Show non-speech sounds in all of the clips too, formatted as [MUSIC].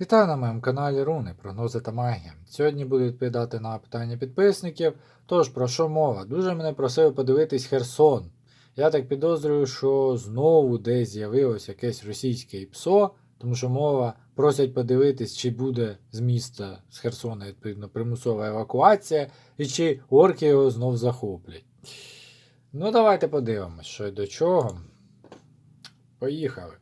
Вітаю на моєму каналі Руни, прогнози та магія. Сьогодні буду відповідати на питання підписників. Тож, про що мова? Дуже мене просили подивитись Херсон. Я так підозрюю, що знову десь з'явилось якесь російське ПСО, тому що мова просять подивитись, чи буде з міста з Херсона відповідно примусова евакуація, і чи орки його знов захоплять. Ну, давайте подивимось, що й до чого. Поїхали.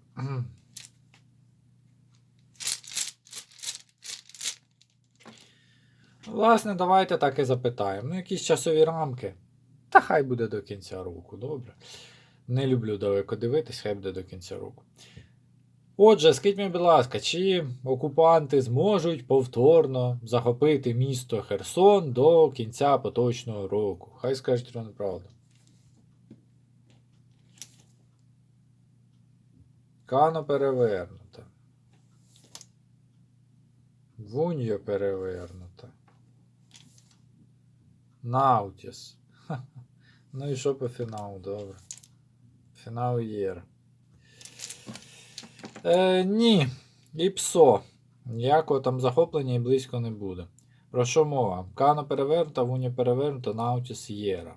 Власне, давайте так і запитаємо. Ну, якісь часові рамки. Та хай буде до кінця року, добре. Не люблю далеко дивитись, хай буде до кінця року. Отже, скажіть мені, будь ласка, чи окупанти зможуть повторно захопити місто Херсон до кінця поточного року? Хай скажуть вам правду. Кано перевернута. Вуньо перевернута. Наутіс. [LAUGHS] Ну і що по фіналу, добре. Фінал є. Е, ні. І псо. Ніякого там захоплення і близько не буде. Про що мова? Кано перевернута, Вуня перевернута, Наутіс Єра.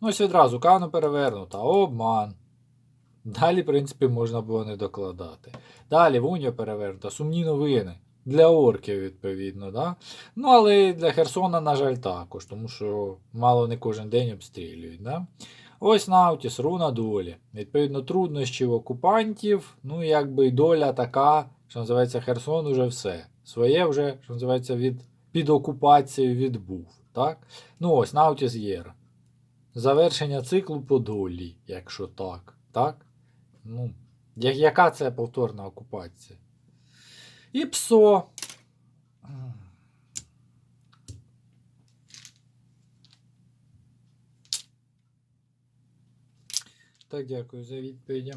Ну ось відразу Кано перевернута, обман. Далі, в принципі, можна було не докладати. Далі Вуня перевернута, сумні новини. Для орків, відповідно, да? Ну, але і для Херсона, на жаль, також, тому що мало не кожен день обстрілюють. Да? Ось Наутіс, руна долі. Відповідно, труднощів окупантів, ну, якби і доля така, що називається Херсон, уже все. Своє вже, що називається, від, під окупацією відбув. Так? Ну ось, Наутіс Єра. Завершення циклу по долі, якщо так. Так? Ну, яка це повторна окупація? І псо. Так, дякую за відповіді.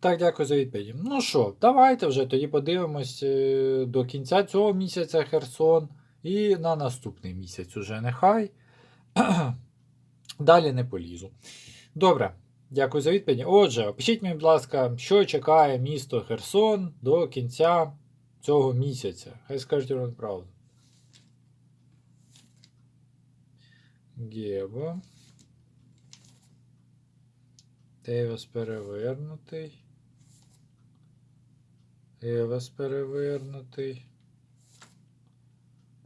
Так, дякую за відповіді. Ну що, давайте вже тоді подивимось е, до кінця цього місяця Херсон і на наступний місяць уже нехай. [CLEARS THROAT] Далі не полізу. Добре, дякую за відповідь. Отже, опишіть мені, будь ласка, що чекає місто Херсон до кінця цього місяця. Хай скажуть вам правду. Геба. Тевес перевернутий. Евес перевернутий.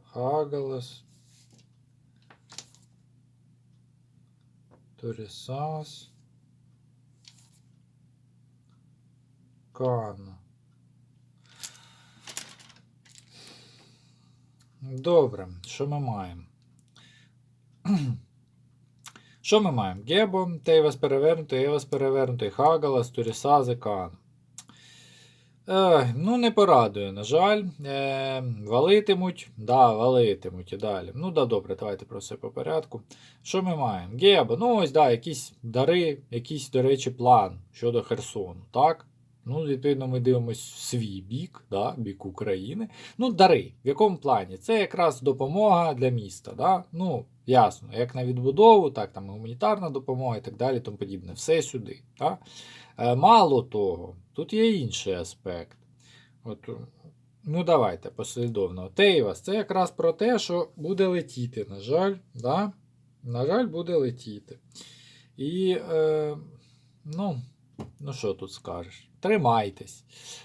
Хагалас. Торісас. Кана. Добре, що ми маємо? [CLEARS THROAT] Що ми маємо? Гебо, Тейвас перевернутий, Евас перевернутий, Хагалас, Турісази, Кан. Е, ну, не порадує, на жаль. Е, валитимуть. Да, валитимуть і далі. Ну, да, добре, давайте про все по порядку. Що ми маємо? Гебо, ну ось, да, якісь дари, якийсь, до речі, план щодо Херсону. Так? Ну, відповідно, ми дивимося свій бік, да, бік України. Ну, дари. В якому плані? Це якраз допомога для міста. Да? Ну, ясно, як на відбудову, так там гуманітарна допомога і так далі, тому подібне. Все сюди. Да? Е, Мало того, тут є інший аспект. От, ну, давайте послідовно. Тейвас, це якраз про те, що буде летіти, на жаль. Да? На жаль, буде летіти. І, е, ну, ну що тут скажеш? Тримайтесь.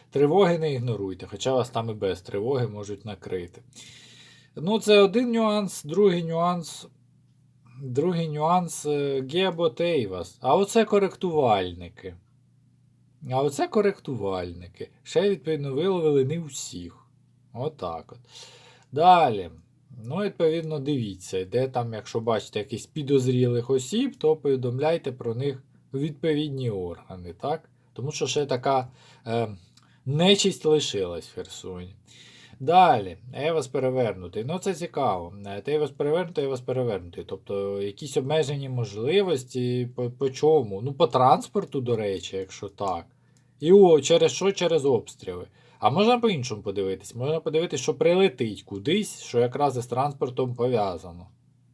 Тривоги не ігноруйте, хоча вас там і без тривоги можуть накрити. Ну, це один нюанс, другий нюанс. Другий нюанс е, Гебо Тейвас. А оце коректувальники. А оце коректувальники. Ще, відповідно, виловили не всіх. Отак от. Далі. Ну, відповідно, дивіться, де там, якщо бачите якісь підозрілих осіб, то повідомляйте про них відповідні органи, так? Тому що ще така е, нечисть лишилась в Херсоні. Далі, Евас перевернутий. Ну, це цікаво. Евас перевернутий, Евас перевернутий. Тобто якісь обмежені можливості по, по чому? Ну, по транспорту, до речі, якщо так. І о, через що? Через обстріли. А можна по-іншому подивитись. Можна подивитись, що прилетить кудись, що якраз із транспортом пов'язано.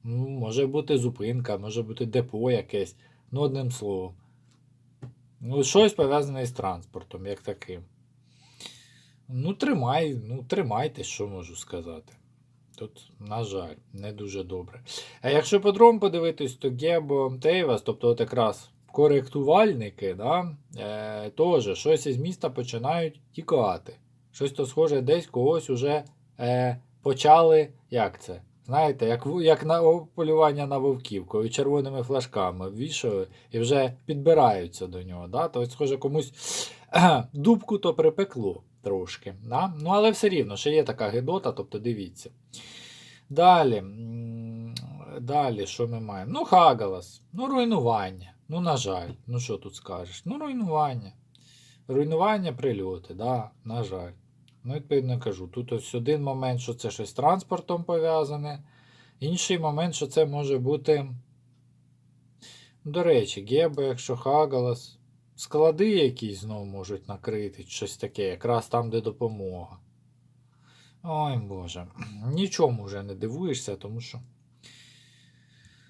Ну, може бути зупинка, може бути депо якесь. Ну, одним словом. Ну, щось пов'язане з транспортом, як таким. Ну, тримай, ну, тримайте, що можу сказати. Тут, на жаль, не дуже добре. А якщо по-другому подивитись, то Гебо Тейвас, тобто от якраз коректувальники, да, е, теж щось із міста починають тікати. Щось то схоже, десь когось уже е, почали. Як це? Знаєте, як, як на полювання на вовків, коли червоними флажками ввішали і вже підбираються до нього. Да? Тобто, схоже, комусь [CLEARS THROAT] дубку то припекло трошки. Да? Ну, але все рівно, ще є така гидота, тобто дивіться. Далі. Далі, що ми маємо? Ну, Хагалас. Ну, руйнування. Ну, на жаль. Ну, що тут скажеш? Ну, руйнування. Руйнування прильоти, да, на жаль. Ну, відповідно кажу. Тут ось один момент, що це щось з транспортом пов'язане. Інший момент, що це може бути. До речі, Гебо, якщо Хагалас. Склади якісь знову можуть накрити, щось таке, якраз там, де допомога. Ой Боже. Нічому вже не дивуєшся, тому що.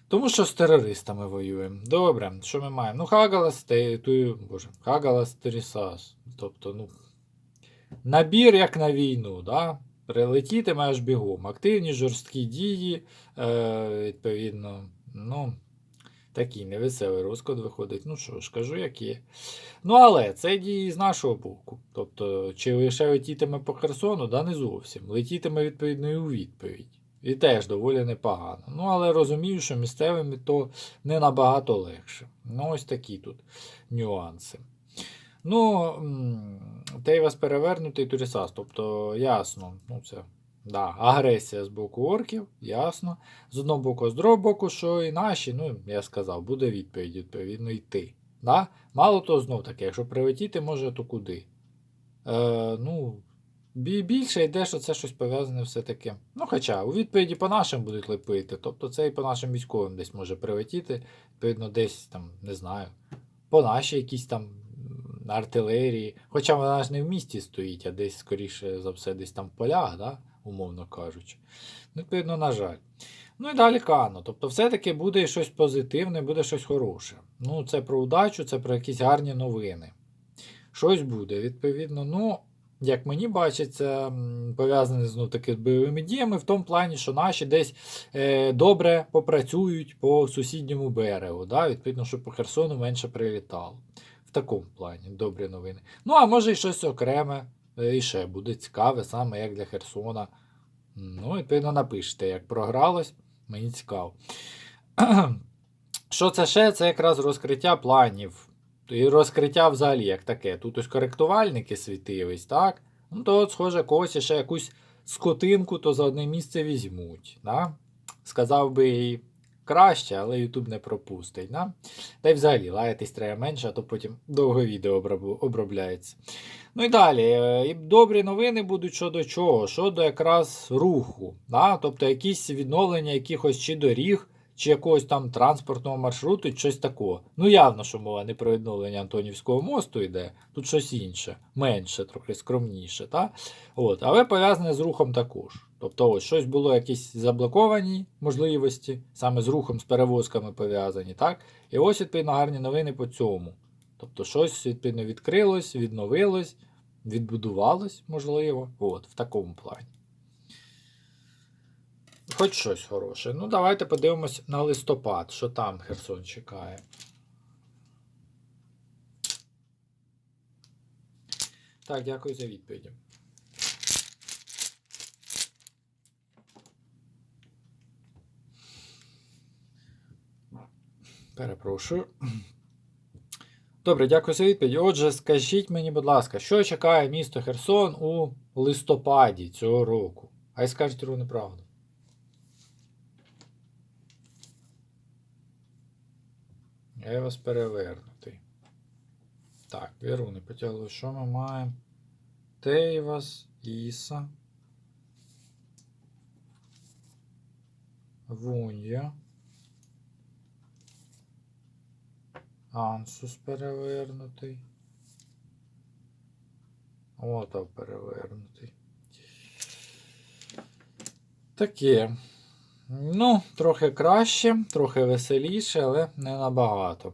Тому що з терористами воюємо. Добре, що ми маємо? Ну, Хагалас, те, ту, Боже, Хагалас Терісас. Тобто, ну. Набір як на війну, да? Прилетітиме аж бігом. Активні жорсткі дії, е, відповідно, ну, такий невеселий розклад виходить. Ну що ж, кажу, як є. Ну, але це дії з нашого боку. Тобто, чи лише летітиме по Херсону, да не зовсім. Летітиме відповідно і у відповідь. І теж доволі непогано. Ну, але розумію, що місцевими то не набагато легше. Ну, ось такі тут нюанси. Ну, Тейвас перевернутий Турісас. Тобто, ясно, ну це да, агресія з боку орків, ясно. З одного боку, з другого боку, що і наші, ну, я сказав, буде відповідь, відповідно, йти. Да? Мало того, знов таки, якщо прилетіти, може, то куди? Е, ну, більше йде, що це щось пов'язане все-таки. Ну, хоча у відповіді по нашим будуть лепити, тобто це і по нашим військовим десь може прилетіти, відповідно, десь там, не знаю, по нашій якійсь там артилерії. Хоча вона ж не в місті стоїть, а десь, скоріше за все, десь там в полях, да? умовно кажучи. Ну, відповідно, на жаль. Ну і далі Кано. Тобто, все-таки буде щось позитивне, буде щось хороше. Ну, це про удачу, це про якісь гарні новини. Щось буде, відповідно. Ну, як мені бачиться, пов'язане знову таки з бойовими діями, в тому плані, що наші десь е, добре попрацюють по сусідньому берегу. Да? Відповідно, щоб по Херсону менше прилітало. Такому плані добрі новини. Ну, а може і щось окреме е, і ще буде цікаве, саме як для Херсона. Ну, відповідно, напишете, як програлось, мені цікаво. Що це ще? Це якраз розкриття планів. І розкриття взагалі як таке. Тут ось коректувальники світились, так? Ну, то от, схоже, когось ще якусь скотинку, то за одне місце візьмуть. Да? Сказав би і краще, але YouTube не пропустить. Да? Та й взагалі лаятись треба менше, а то потім довго відео обробляється. Ну і далі. е, І добрі новини будуть щодо чого? Щодо якраз руху. Да? Тобто якісь відновлення якихось чи доріг, чи якогось там транспортного маршруту, щось такого. Ну, явно, що мова не про відновлення Антонівського мосту йде, тут щось інше, менше, трохи скромніше. Та? От. Але пов'язане з рухом також. Тобто, ось щось було якісь заблоковані можливості, саме з рухом, з перевозками пов'язані. так? І ось відповідно гарні новини по цьому. Тобто, щось відповідно відкрилось, відновилось, відбудувалось, можливо. От, в такому плані. Хоч щось хороше. Ну, давайте подивимось на листопад, що там Херсон чекає. Так, дякую за відповіді. Перепрошую. Добре, дякую за відповідь. Отже, скажіть мені, будь ласка, що чекає місто Херсон у листопаді цього року? А й скажіть ровно правду. Я вас перевернутий. Так, Віру не потягли. Що ми маємо? Тейвас, Іса. Вунья. Ансус перевернутий. Ото перевернутий. Таке. Ну, трохи краще, трохи веселіше, але не набагато.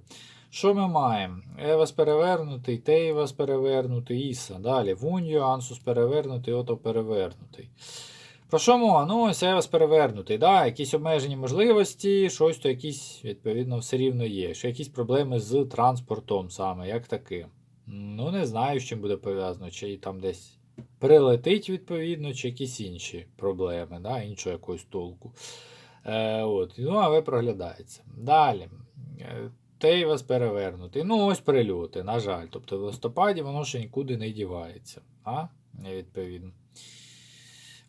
Що ми маємо? Евас перевернутий, Тейвас перевернутий, Іса. Далі. Вуньо, Ансус перевернутий, Ото перевернутий. Про що мова? Ну, ось Евас перевернутий. Да? Якісь обмежені можливості, щось то якісь, відповідно, все рівно є. Що якісь проблеми з транспортом саме, як таким. Ну, не знаю, з чим буде пов'язано, чи там десь прилетить, відповідно, чи якісь інші проблеми, да? іншого якогось толку. Е, от. Ну, але проглядається. Далі. Е, Тейвас перевернутий. Ну, ось прильоти, на жаль. Тобто в листопаді воно ще нікуди не дівається. А? Відповідно.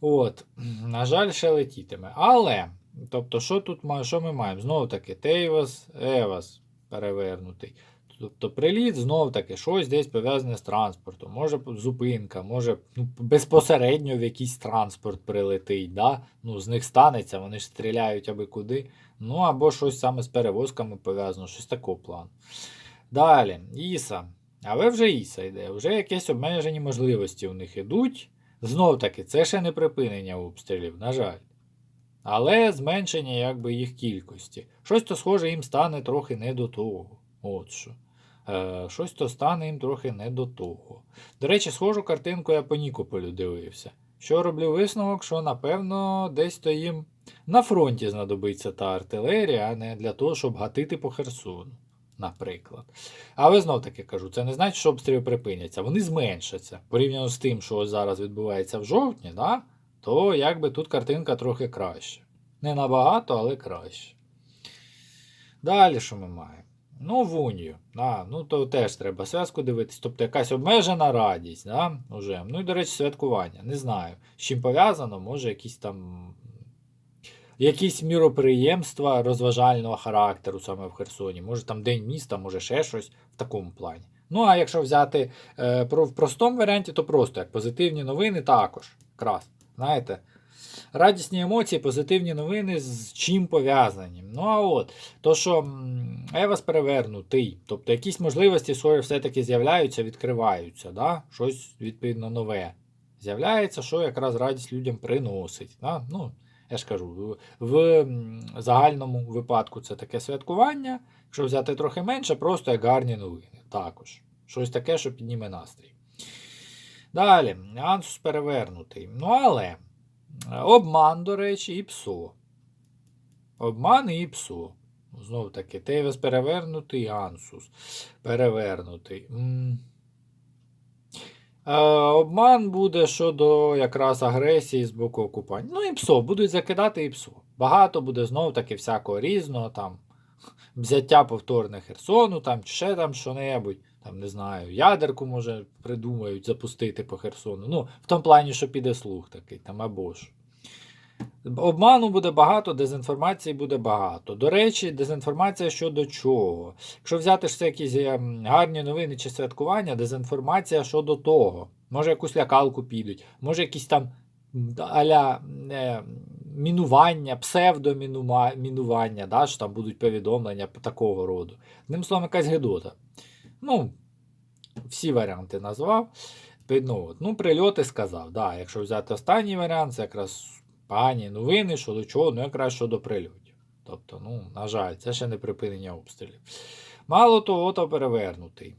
От, на жаль, ще летітиме. Але, тобто, що тут що ми маємо? Знову таки, Тейвас, Евас перевернутий. Тобто приліт знов таки щось десь пов'язане з транспортом. Може зупинка, може ну, безпосередньо в якийсь транспорт прилетить. Да? Ну, з них станеться, вони ж стріляють аби куди. Ну або щось саме з перевозками пов'язано, щось такого плану. Далі, Іса. Але вже Іса йде, вже якісь обмежені можливості у них ідуть. Знов таки, це ще не припинення обстрілів, на жаль. Але зменшення якби їх кількості. Щось то схоже їм стане трохи не до того. От що. Е, щось то стане їм трохи не до того. До речі, схожу картинку я по Нікополю дивився. Що роблю висновок, що напевно десь то їм на фронті знадобиться та артилерія, а не для того, щоб гатити по Херсону, наприклад. Але знов таки кажу, це не значить, що обстріли припиняться. Вони зменшаться. Порівняно з тим, що зараз відбувається в жовтні, да? то якби тут картинка трохи краще. Не набагато, але краще. Далі що ми маємо? Ну, в унію. Да, ну, то теж треба зв'язку дивитись. Тобто якась обмежена радість. Да, уже. Ну і, до речі, святкування. Не знаю. З чим пов'язано, може, якісь там. Якісь міроприємства розважального характеру саме в Херсоні. Може там День міста, може ще щось в такому плані. Ну, а якщо взяти е, про, в простому варіанті, то просто як позитивні новини також. Крас. Знаєте, радісні емоції, позитивні новини з чим пов'язані. Ну а от, то, що Евас перевернутий, тобто якісь можливості схоже все-таки з'являються, відкриваються, да? щось відповідно нове. З'являється, що якраз радість людям приносить. Да? Ну, я ж кажу, в, загальному випадку це таке святкування. Якщо взяти трохи менше, просто як гарні новини. Також. Щось таке, що підніме настрій. Далі, Ансус перевернутий. Ну, але обман, до речі, і псо. Обман і псо. Знову таки, Тейвес перевернутий, Ансус перевернутий. Е, обман буде щодо якраз агресії з боку окупантів. Ну і псо, будуть закидати і псо. Багато буде знову таки всякого різного, там, взяття повторне Херсону, там, чи ще там що-небудь. Там, не знаю, ядерку, може, придумають запустити по Херсону. Ну, в тому плані, що піде слух такий, там або ж. Обману буде багато, дезінформації буде багато. До речі, дезінформація щодо чого. Якщо взяти ж це якісь ем, гарні новини чи святкування, дезінформація щодо того. Може якусь лякалку підуть, може якісь там аля е, мінування, псевдомінування, да, що там будуть повідомлення такого роду. Одним словом, якась гедота. Ну, всі варіанти назвав. Ну, ну, прильоти сказав. Да, якщо взяти останній варіант, це якраз погані новини, що до чого, ну якраз щодо прильотів. Тобто, ну, на жаль, це ще не припинення обстрілів. Мало того, то перевернутий.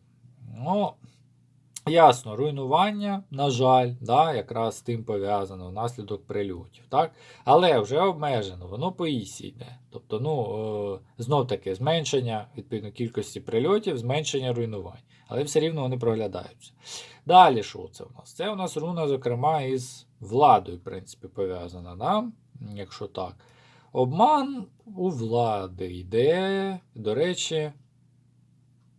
Ну, ясно, руйнування, на жаль, да, якраз з тим пов'язано внаслідок прильотів. Так? Але вже обмежено, воно по ісі йде. Тобто, ну, е, знов таки, зменшення відповідно кількості прильотів, зменшення руйнувань. Але все рівно вони проглядаються. Далі, що це у нас? Це у нас руна, зокрема, із владою, в принципі, пов'язана, да? якщо так. Обман у влади йде, до речі.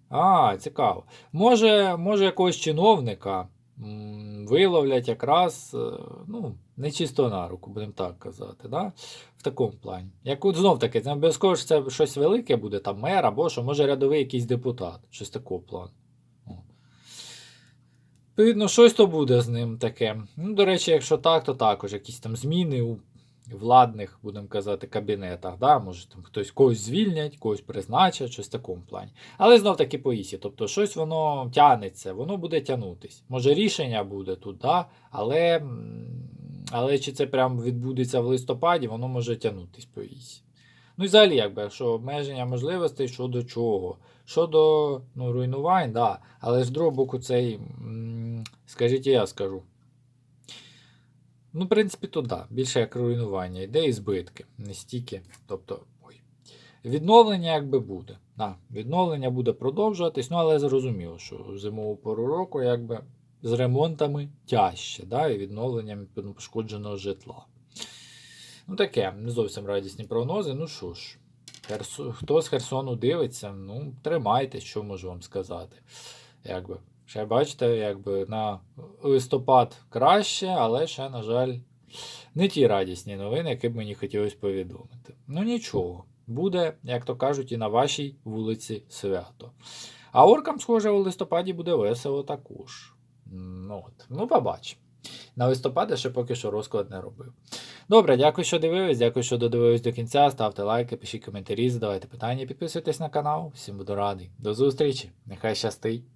А, цікаво. Може, може якогось чиновника виловлять якраз, е, ну, не чисто на руку, будемо так казати, да? в такому плані. Як от знов таки, це обов'язково що це щось велике буде, там мер або що, може рядовий якийсь депутат, щось такого плану. Відповідно, щось то буде з ним таке. Ну, до речі, якщо так, то також якісь там зміни у владних, будемо казати, кабінетах. Да? Може там хтось когось звільнять, когось призначать, щось в такому плані. Але знов таки по ісі. Тобто щось воно тянеться, воно буде тягнутись. Може рішення буде тут, да? але, але чи це прям відбудеться в листопаді, воно може тягнутись по ісі. Ну і взагалі, якби, якщо обмеження можливостей щодо чого. Щодо ну, руйнувань, да. Але з другого боку, цей, скажіть, я скажу. Ну, в принципі, то да. Більше як руйнування. Йде і збитки. Не стільки. Тобто, ой. Відновлення якби буде. Да, відновлення буде продовжуватись, ну але зрозуміло, що в зимову пору року якби з ремонтами тяжче, да, і відновленням пошкодженого житла. Ну таке, не зовсім радісні прогнози. Ну що ж, хто з Херсону дивиться, ну, тримайте, що можу вам сказати. Якби. Ще бачите, якби на листопад краще, але ще, на жаль, не ті радісні новини, які б мені хотілося повідомити. Ну нічого, буде, як то кажуть, і на вашій вулиці свято. А оркам, схоже, у листопаді буде весело також. Ну, от. ну побачимо. На листопаді ще поки що розклад не робив. Добре, дякую, що дивились. Дякую, що додивились до кінця. Ставте лайки, пишіть коментарі, задавайте питання, підписуйтесь на канал. Всім буду радий. До зустрічі. Нехай щастить.